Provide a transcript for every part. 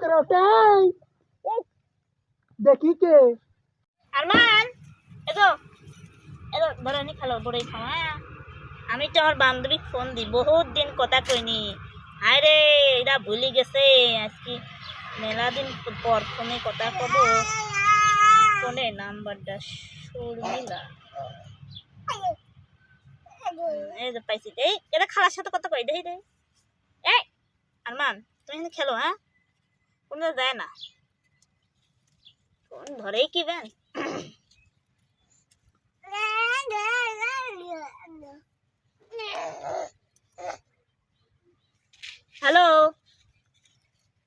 করে ওটাই দেখি কে। আরমান এতো এতো খালো, বড়ই খাও হ্যাঁ। আমি তো আমার বান্ধবী ফোন দি, বহুত দিন কথা কইনি। হায় রে, এরা ভুলি গেছে, আজকে মেলা দিন পর ফোনে কথা কব। ফোনে নাম্বারটা শর্মিলা। এই যে পাইছি, এই এটা খালার সাথে কথা কই দেই দেই এই, আরমান, তুমি খেলো হ্যাঁ? কোনো যায় না। ফোন ধরেই কি বেন হ্যালো?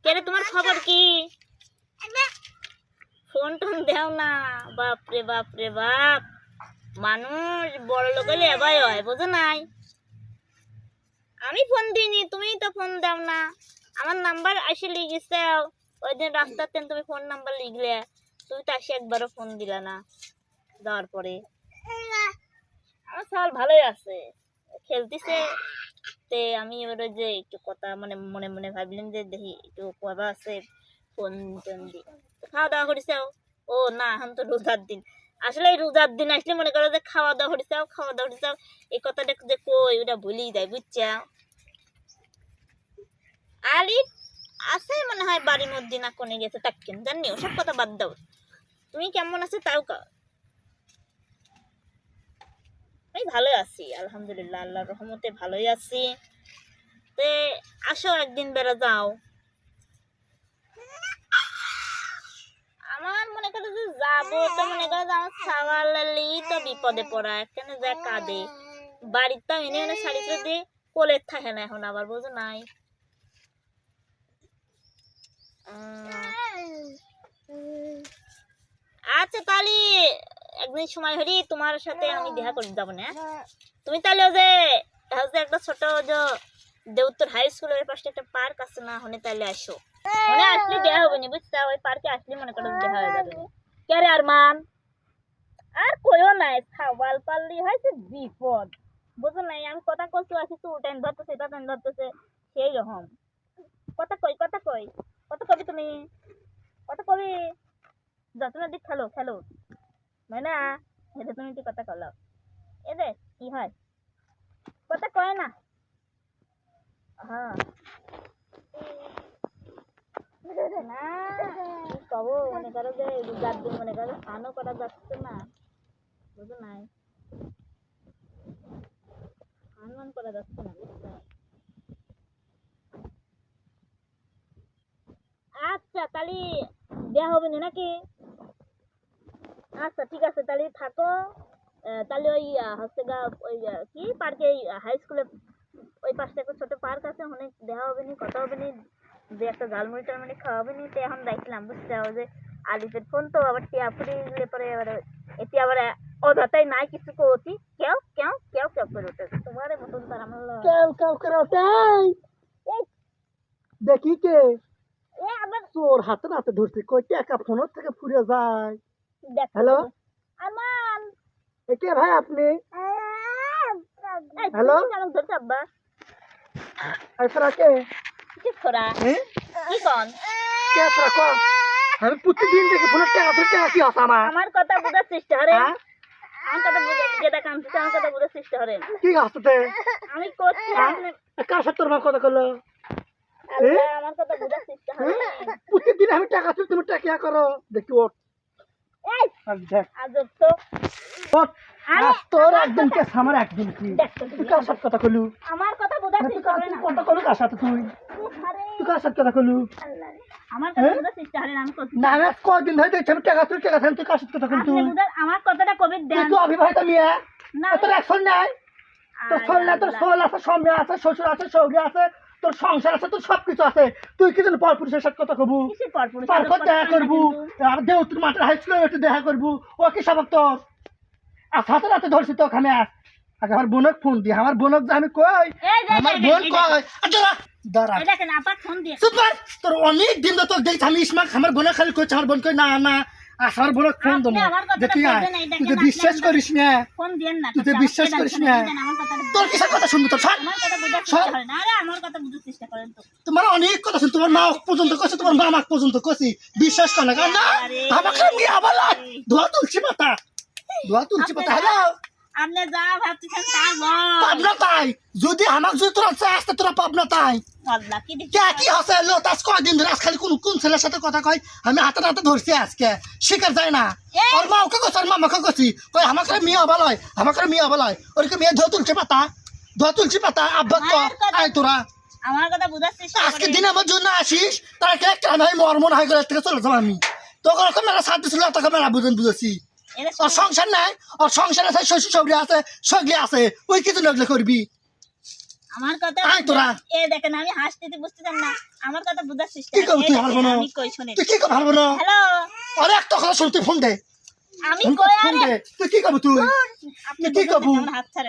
কে রে, তোমার খবর কি? ফোন টোন দেও না। বাপ রে বাপ রে, বাপ। মানুষ বড় লোক হলে এবাই হয়, বোঝো নাই? আমি ফোন দিইনি তুমি তো ফোন দাও না। আমার নাম্বার আসে লিখেছে ওই দিন রাস্তাতে তুমি ফোন নাম্বার লিখলে, তুমি তো আসি একবারও ফোন দিলা না দেওয়ার পরে। আমার সাল ভালোই আছে খেলতেছে তে আমি এবারে যে একটু কথা মানে মনে মনে ভাবলাম যে দেখি একটু কবা আছে ফোন টোন দি। খাওয়া দাওয়া করিস ও। না, এখন তো রোজার দিন। আসলে এই রোজার দিন আসলে মনে করো যে খাওয়া দাওয়া করিস খাওয়া দাওয়া করিস এই কথাটা যে কই, ওটা ভুলেই যায়, বুঝছা? আলি আছে মনে হয় বাড়ির মধ্যে না কোনে গেছে তাকেন জানি, ওসব কথা বাদ দাও। তুমি কেমন আছে তাও কা আমি ভালো আছি, আলহামদুলিল্লাহ, আল্লাহর রহমতে ভালোই আছি। তে, আসো একদিন বেড়া যাও। আমার মনে করে যে যাব তো, মনে করে আমার সাওয়ালি তো বিপদে পড়া এখানে যা কাঁদে। বাড়ির তো এনে এনে শাড়ি দিয়ে কোলের থাকে না এখন আবার, বোঝো নাই। আচ্ছা তাহলে একদিন সময় হলি তোমার সাথে আমি দেখা করে যাব না। তুমি তাহলে ওই যে হচ্ছে একটা ছোট যে দেউত্তর হাই স্কুলের পাশে একটা পার্ক আছে না, ওখানে তাহলে আসো। ওখানে আসলে দেখা হবে না, বুঝছ? ওই পার্কে আসলে মনে করো দেখা হয়ে যাবে। কে রে আরমান? আর কইও নাই খাওয়াল পারলি হয়েছে বিপদ। বুঝো নাই, আমি কথা কইছো আছি তো টাইম ধরতেছে, এটা টাইম ধরতেছে, সেই রকম। কথা কই কথা কই। কথা কবি তুমি? কত কবি? যত্ন দিক খেলো খেলো। মানে এটা তুমি কি কথা কলো এ দে কি হয়? কথা কয় না। হ্যাঁ না কব? মনে করো যে, রোজার দিন মনে করো, স্নানও করা যাচ্ছে না। বুঝো নাই? স্নান করা যাচ্ছে না, বুঝছ? আচ্ছা তাহলে দেয়া হবে না নাকি? আচ্ছা ঠিক আছে তাহলে থাকো। তাহলে ওই হচ্ছে ওই কি পার্কে হাই স্কুলে ওই পাশে একটা ছোট পার্ক আছে ওখানে দেখা হবে নি কথা হবে নি যে একটা ঝালমুড়ি টালমুড়ি খাওয়া হবে নি তো এখন দেখলাম বুঝতে হবে যে আলিফের ফোন তো আবার টিয়া ফুরি দিলে পরে এবার এটি আবার অযথাই নাই কিছু করছি কেউ কেউ কেউ কেউ করে উঠে তোমার মতন তার আমার কেউ কেউ করে এই, দেখি কে? এ আবার তোর হাতে হাতে ধরছি কই টাকা ফোনের থেকে ফুরে যায়। হ্যালো? আরমান এ কে ভাই আপনি? হ্যালো? কেন এছাড়া কে? কি হ্যাঁ কি কন? কে এছাড়া কো আমি প্রতিদিন দেখি ফোনের টাকা তোর টাকা কি আছে আমার? আমার কথা বোঝার চেষ্টা করেন হ্যাঁ? আমার কথা বুঝে যেটা কানছে আমার কথা বোঝার চেষ্টা করেন কি আছে আমি করছি হ্যাঁ? আপনি কার সাথে তোর মা কথা করল আমার কথা বোঝার চেষ্টা করেন? প্রতিদিন আমি টাকা তুই তুমি টাকা করো। দেখি ওর এই দেখ। আজব তো। তোর একদিন কে আমার একদিন কি তুই কার সাথে কথা কলু আমার কথা বোঝার তুই চেষ্টা কার করেন তুই কথা কলু কার সাথে তুই? আরে। তুই কার সাথে কথা কলু আমার কথা? চেষ্টা করেন আমি করছি না আমি কদিন ধরে দেখছি আমি টাকা তুই টাকা তুই কার সাথে কথা কলু তুই আমার কথাটা কবে দেন। তো অবিবাহিত মেয়ে। না। তোর একশন নাই। তোর শোল না তোর শোল আছে স্বামী আছে শ্বশুর আছে সৌরি আছে তোর সংসার আছে তোর সব কিছু আছে। তুই কি জন্য পরপুরুষের সাথে কথা কবু? দেখা করবু। আর দেউতুর মাঠের হাই স্কুলে একটু দেখা করবু। ও কি সব তোর? আর সাথে রাতে ধরছি তো ওখানে আগে আমার বোনক ফোন দি আমার বোনক যে আমি কই? আমার বোন কই? দাঁড়া। দাঁড়া। দিয়ে। সুপার তোর অনেক দিন তো তোর দেখছি আমি ইসমাক আমার বোনে খালি কইছে আমার বোন কই না না। আসার বলে ফোন দেবো। তুই তো বিশ্বাস করিস না। তুই তো বিশ্বাস করিস না। তোর কিসের কথা শুনবি তোর? করেন। তো। তোমার অনেক কথা শুন তোমার মা পর্যন্ত কছি তোমার মামা পর্যন্ত কছি বিশ্বাস কর না। আমাকে নিয়ে আবার ধোয়া তুলছি পাতা ধোয়া তুলছি পাতা হ্যালো। আপনি যা ভাবতেছেন তা পাবনা তাই যদি আমার যদি তোরা চাই আসতে তোরা পাবনা তাই কি হসে লো তাস কয়দিন ধরে? আজ খালি কোন কোন ছেলের সাথে কথা কয়? আমি হাতে হাতে ধরছি আজকে। শিকার যায় না। ওর মা ওকে কছি ওর মামাকে কছি কই আমাকে মেয়ে অবলয় আমাকে মেয়ে অবলয় ওরকে মেয়ে ধোয়া তুলছে পাতা? ধোয়া তুলছি পাতা? আব্বা তো আয় তোরা। আমার কথা বুঝার চেষ্টা আজকে দিন আমার জন্য আসিস তার আমি মর্মন হয়ে গেলে থেকে চলে যাব আমি। তোকে মেলা সাথ দিছিল তোকে মেলা বুঝেন বুঝেছি। ওর সংসার নাই ওর সংসার আছে শ্বশুর সবরি আছে সগলি আছে ওই কিছু নগলে করবি। আমার কথা আয় তোরা। এ দেখেন আমি বুঝতেছেন না? আমার কথা বুঝার চেষ্টা কি। করবি তুই কই শুনেন তুই কি করবি ভালো না? হ্যালো? আরে একটা কথা শুন তুই ফোন দে। আমি কই আরে? তুই কি করবি তুই? আপনি কি করবু?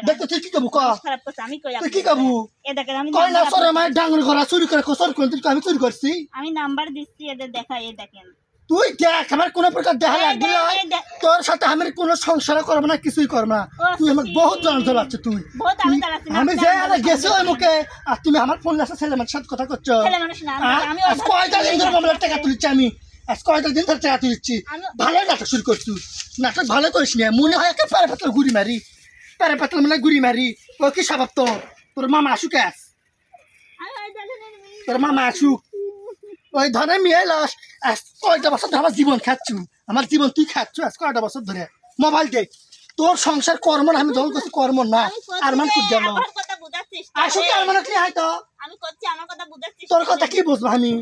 দেখ তুই কি করবু খারাপ আমি কই তুই কি করবু? এ দেখেন আমি কয় না সরে মায়ের ডাঙ্গর করা চুরি করে কসর করে আমি চুরি করছি? আমি নাম্বার দিচ্ছি এদের দেখা এ দেখেন। তুই দেখ আমার কোনো প্রকার দেখা লাগবে না। তোর সাথে আমি কোনো সংসার করব না কিছুই করব না। তুই আমার সি। বহুত জন জ্বালাচ্ছে তুই। আমি যে আরে গেছি ওই মুখে আর তুমি আমার ফোন লাসে ছেলে মানুষের সাথে কথা করছ। আজ কয়টা দিন ধরে মোবাইলের টাকা তুলছি আমি? আজ কয়টা দিন ধরে টাকা তুলছি? ভালো নাটক শুরু করছি নাটক ভালো করিস না মনে হয় একে পারে পাতলা ঘুরি মারি। পারে পাতলা মানে ঘুরি মারি। ও কি স্বভাব তো তোর মামা আসুক আস ওই তোর মামা আসুক। ওই ধরে মেয়ে লাস। আজ কয়টা বছর ধরে আমার জীবন খাচ্ছু? আমার জীবন তুই খাচ্ছু? আজ কয়টা বছর ধরে? মোবাইল দে। তোর সংসার কর্ম না আমি যখন করছি কর্ম না। আর মান গেল। আর মানে কি হয় তো? আমি করছি আমার কথা তোর কথা কি বুঝব আমি?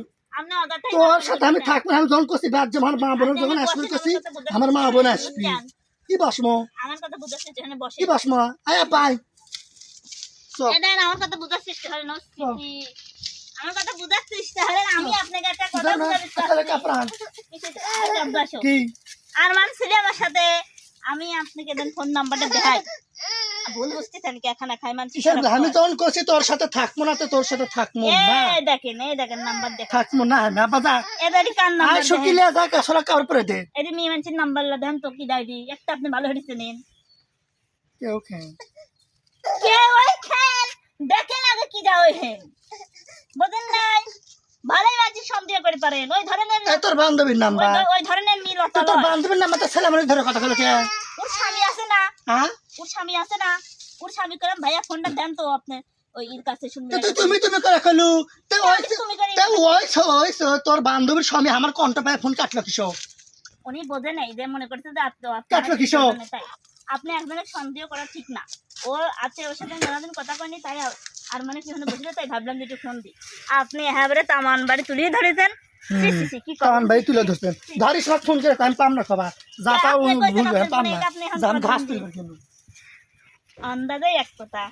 তোর সাথে আমি। থাকব আমি যখন করছি বাদ আমার মা বোন যখন আসবি করছি। আমার মা বোন আসবি। কি বসমো আমার কথা বসে। কি বসমো আয়া পাই চল এটা আমার কথা বুঝার আমার কথা আমি আপনাকে একটা কথা। কি? আর মান ছিল সাথে আমি আপনাকে দেন ফোন নাম্বারটা দেখাই। ভুল বুঝতেছেন কি এখানে খাই মানছি আমি যখন করছি তোর সাথে থাকব না তো তোর সাথে থাকব না। এই দেখেন এই দেখেন নাম্বার দেখেন। থাকব না এদারি কার নাম্বার শুকিলে যা পরে দে। এদি নাম্বার দেন তো কি ডাইরি একটা আপনি ভালো হয়েছে নিন কেউ কে ওই খেল। দেখেন আগে কি যাও হেন বোঝেন নাই ভালোই বাজি সন্দেহ করে পারেন ওই ধরনের এই তোর বান্ধবীর নাম্বার। ওই- ওই ধরনের মিল তো অত তোর। বান্ধবীর নাম্বার তো ছেলে মানুষ ধরে কথা বলে কে? ওর স্বামী আছে না। হ্যাঁ? ওর স্বামী আছে না। ওর স্বামী করেন ভাইয়া ফোনটা দেন তো আপনি ওই এর কাছে তো তুই তুমি তুমি করে খেলু তো ওই তুমি করে তো ওই ওই তোর বান্ধবীর স্বামী আমার কণ্ঠ পায় ফোন কাটলো কিসব উনি বোঝে নাই যে মনে করছে যে আত্ম কাটলো কিসব? তাই। আপনি একজনের সন্দেহ করা ঠিক না। ও আছে ওর সাথে মেলাদিন কথা কয়নি তাই আর- আর মানে কি হলো বুঝলে তাই ভাবলাম যে একটু ফোন দিই। আপনি হ্যাঁ তামান বাড়ি তুলিয়ে ধরেছেন। সি, সি, সি, কি কারণ ভাই তুলে ধরছেন ধরি সব ফোন করে আমি পাম না খাবার যা পাও ভুল পাম না। আপনি এখন যা ঘাস তুলে আন্দাজে এক কথা।